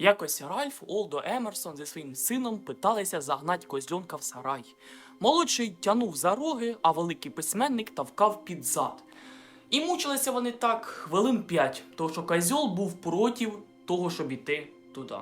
Якось Ральф, Олдо Емерсон зі своїм сином питалися загнати козльонка в сарай. Молодший тянув за роги, а великий письменник тавкав під зад. І мучилися вони так хвилин п'ять, тому що козьол був проти того, щоб іти туди.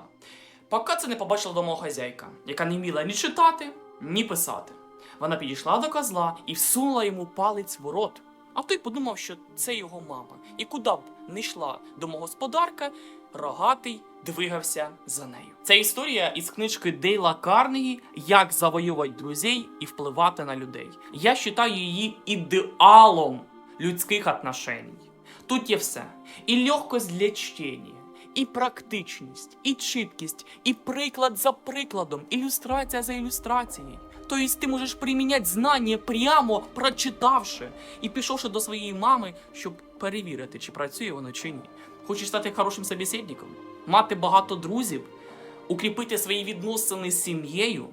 Поки це не побачила домохазяйка, яка не вміла ні читати, ні писати. Вона підійшла до козла і всунула йому палець в рот. А той подумав, що це його мама. І куди б не йшла домогосподарка, рогатий двигався за нею. Це історія із книжки Дейла Карнегі Як завоювати друзей і впливати на людей. Я вважаю її ідеалом людських отношеній. Тут є все: і легкость для чтення, і практичність, і чіткість, і приклад за прикладом, ілюстрація за ілюстрацією. Тобто ти можеш приміняти знання прямо прочитавши і пішовши до своєї мами, щоб перевірити, чи працює воно чи ні. Хочеш стати хорошим собеседником, мати багато друзів, укріпити свої відносини з сім'єю.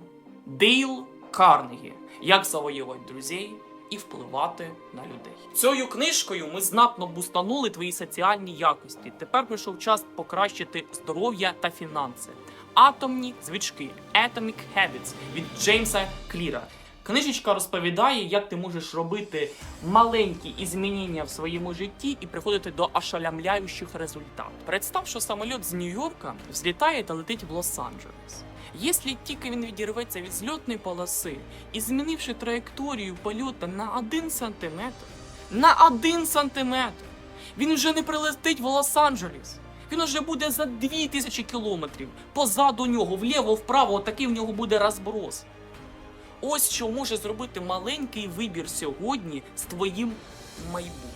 Дейл Карнегі. Як завоювати друзей і впливати на людей. Цією книжкою ми знатно бустанули твої соціальні якості. Тепер прийшов час покращити здоров'я та фінанси. Атомні звички Atomic Habits від Джеймса Кліра. Книжечка розповідає, як ти можеш робити маленькі змінення в своєму житті і приходити до ошеломляючих результатів. Представ, що самоліт з Нью-Йорка взлітає та летить в Лос-Анджелес. Якщо тільки він відірветься від зльотної полоси і змінивши траєкторію польоту на 1 сантиметр, на 1 сантиметр, він вже не прилетить в Лос-Анджелес. Він уже буде за 2000 кілометрів позаду нього, вліво, вправо, такий в нього буде розброс. Ось що може зробити маленький вибір сьогодні з твоїм майбутнім.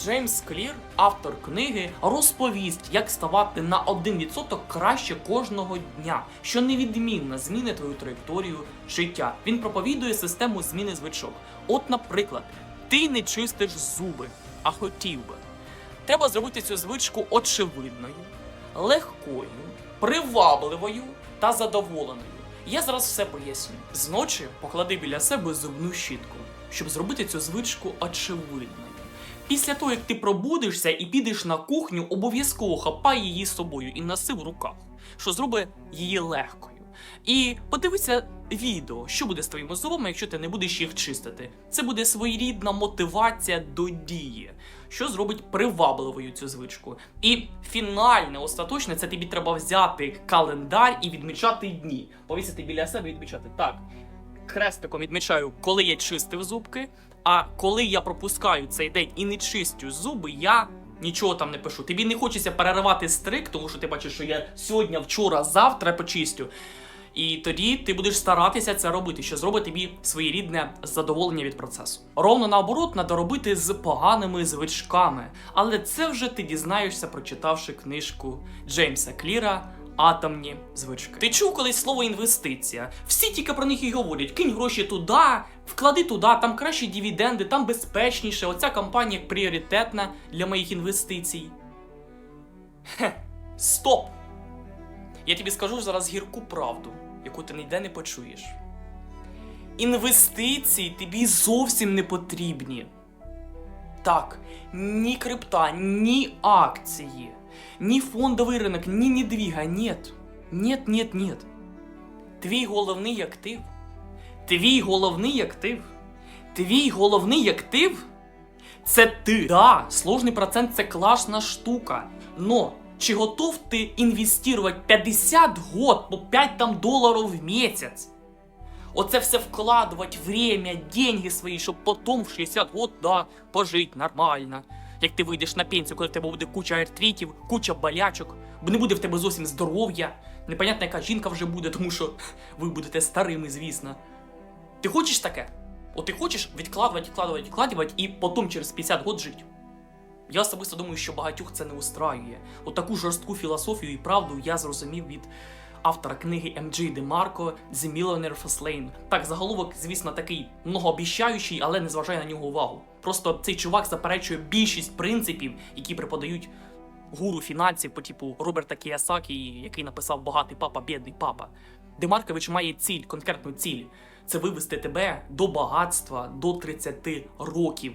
Джеймс Клір, автор книги, розповість, як ставати на 1% краще кожного дня, що невідмінно змінить твою траєкторію життя. Він проповідує систему зміни звичок. От, наприклад, ти не чистиш зуби, а хотів би. Треба зробити цю звичку очевидною, легкою, привабливою та задоволеною. Я зараз все поясню. Зночі поклади біля себе зубну щітку, щоб зробити цю звичку очевидною. Після того, як ти пробудишся і підеш на кухню, обов'язково хапай її з собою і носи в руках, що зробить її легкою. І подивися відео, що буде з твоїми зубами, якщо ти не будеш їх чистити. Це буде своєрідна мотивація до дії, що зробить привабливою цю звичку. І фінальне, остаточне, це тобі треба взяти календар і відмічати дні. Повісити біля себе і відмічати. Так, хрестиком відмічаю, коли я чистив зубки. А коли я пропускаю цей день і не чистю зуби, я нічого там не пишу. Тобі не хочеться переривати стрик, тому що ти бачиш, що я сьогодні, вчора, завтра почистю. І тоді ти будеш старатися це робити, що зробить тобі своєрідне задоволення від процесу. Ровно наоборот, треба робити з поганими звичками. Але це вже ти дізнаєшся, прочитавши книжку Джеймса Кліра. Атомні звички. Ти чув колись слово інвестиція? Всі тільки про них і говорять: кинь гроші туди, вклади туди, там кращі дивіденди, там безпечніше. Оця компанія пріоритетна для моїх інвестицій. Хе, стоп! Я тобі скажу зараз гірку правду, яку ти ніде не почуєш. Інвестиції тобі зовсім не потрібні. Так, ні крипта, ні акції, ні фондовий ринок, ні недвіга, нет. Нет, нет, нет. Твій головний актив. Твій головний актив. Твій головний актив це ти. Да, сложний процент це класна штука. Но чи готов ти інвестувати 50 год по 5 там доларів в місяць? Оце все вкладувати время, деньги свої, щоб потім в 60 год да, пожити нормально. Як ти вийдеш на пенсію, коли в тебе буде куча артритів, куча болячок, бо не буде в тебе зовсім здоров'я. Непонятно, яка жінка вже буде, тому що ви будете старими, звісно. Ти хочеш таке? От ти хочеш відкладувати, відкладувати, відкладувати і потім через 50 год жити. Я особисто думаю, що багатьох це не устраює. От таку жорстку філософію і правду я зрозумів від автора книги М.Джей Демарко The Millionaire Fast Lane. Так, заголовок, звісно, такий многообіщаючий, але не зважає на нього увагу. Просто цей чувак заперечує більшість принципів, які преподають гуру фінансів по типу Роберта Кіясакі, який написав Багатий папа, бідний папа. Демаркович має ціль, конкретну ціль це вивести тебе до багатства до 30 років.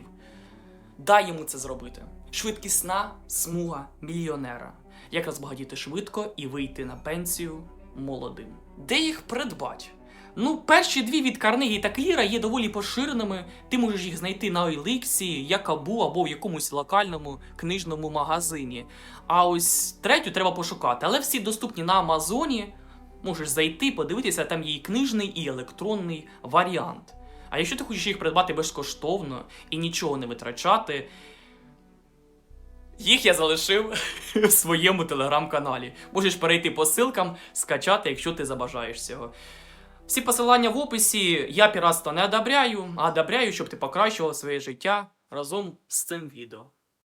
Дай йому це зробити. Швидкісна смуга мільйонера. як розбагатіти швидко і вийти на пенсію молодим. Де їх придбати? Ну, перші дві від Карнегі та Кліра є доволі поширеними. Ти можеш їх знайти на Ойликсі, Якабу або в якомусь локальному книжному магазині. А ось третю треба пошукати, але всі доступні на Амазоні. Можеш зайти, подивитися, там є і книжний, і електронний варіант. А якщо ти хочеш їх придбати безкоштовно і нічого не витрачати, їх я залишив в своєму телеграм-каналі. Можеш перейти по ссылкам, скачати, якщо ти забажаєш цього. Всі посилання в описі. Я піратство не одобряю, а одобряю, щоб ти покращував своє життя разом з цим відео.